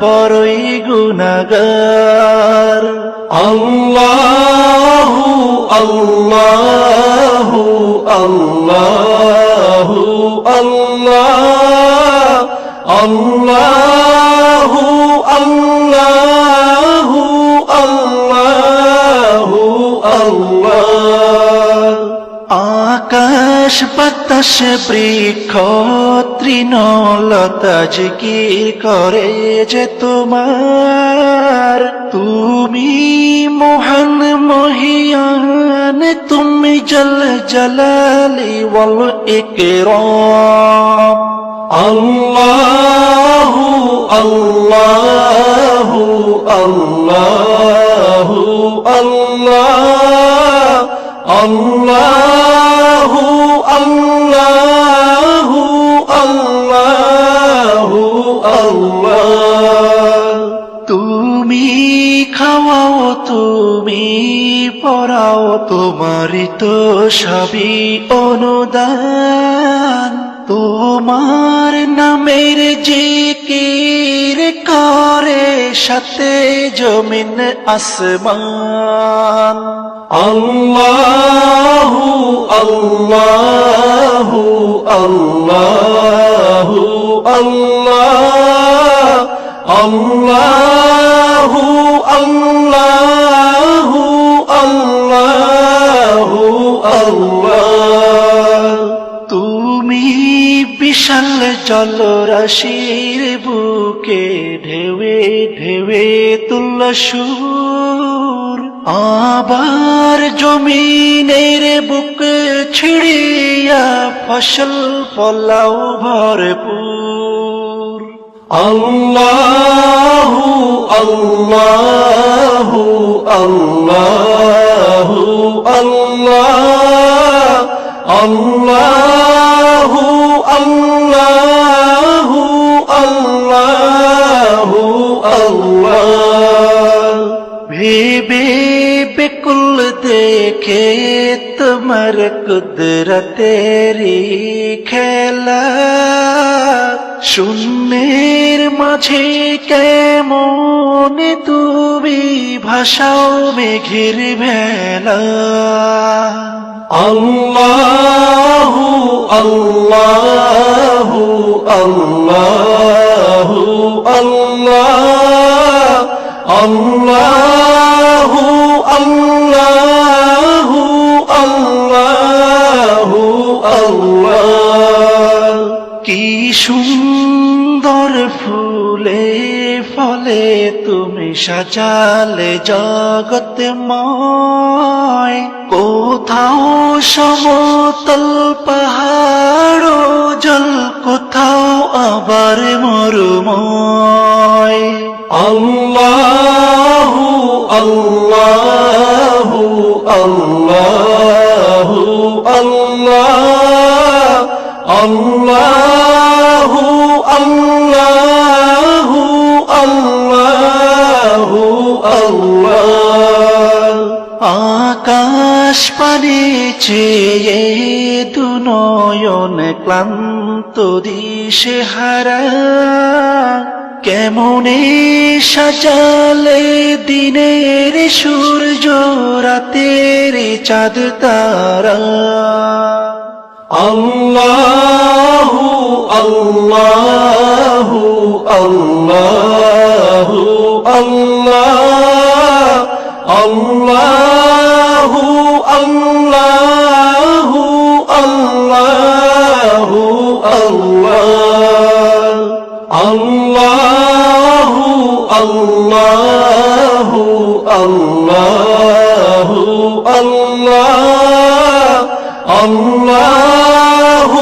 বড়ই গুণাগার আল্লাহু আল্লাহু আল্লাহু আল্লাহ আল্লাহু আল্লাহু আল্লাহু। আকাশ বাতাস বৃক্ষ তৃণলতা কি করে যে তোমার। তুমি মহান মহিয়ান, তুমি জল জলালি বল একরম আল্লাহ আল্লাহ আল্লাহ আল্লাহ। আল্লাহ আল্লাহ আল্লাহ আল্লাহ। তুমি খাওয়াও তুমি পড়াও তোমারই তো সবই অনুদান। তোমার নামের জিকির করে সাথে জমিন আসমান। আল্লাহু আল্লাহু আল্লাহু আল্লাহ আল্লাহু আল্লাহু আল্লাহু আল্লাহ বিশাল জলরাশির বুকে ঢেউে ঢেউে তুল্ল সুর। আবার জমিনের বুক ছিড়িয়া ফসল ফলাও ভরপুর। আল্লাহ আল্লাহ আল্লাহ আল্লাহ আল্লাহ আল্লাহ ভেবে বেকুল দেখে তোমার কুদরতেরি খেলা শূন্যের মাঝে কেমন তুমি ভাষাও মেঘের ভেলা আল্লাহ আল্লাহ আল্লাহ আল্লাহ আল্লাহ আল্লাহ আল্লাহ আল্লাহ। কি সুন্দর ফুলে ফলে তুমি সাজালে জগত ময় কোথাও সমতল পাহাড় জল, কোথাও আবার মরুময়। আল্লাহ الله الله الله الله الله الله الله আকাশ পানি চেয়ে দুনয়ন ক্লান্ত দিশে হারা কেমনে সাজালে দিনের সূর্য রাতের চাঁদ তারা? আল্লাহ আল্লাহ আল্লাহ আল্লাহ আল্লাহ আল্লাহ। الله الله الله الله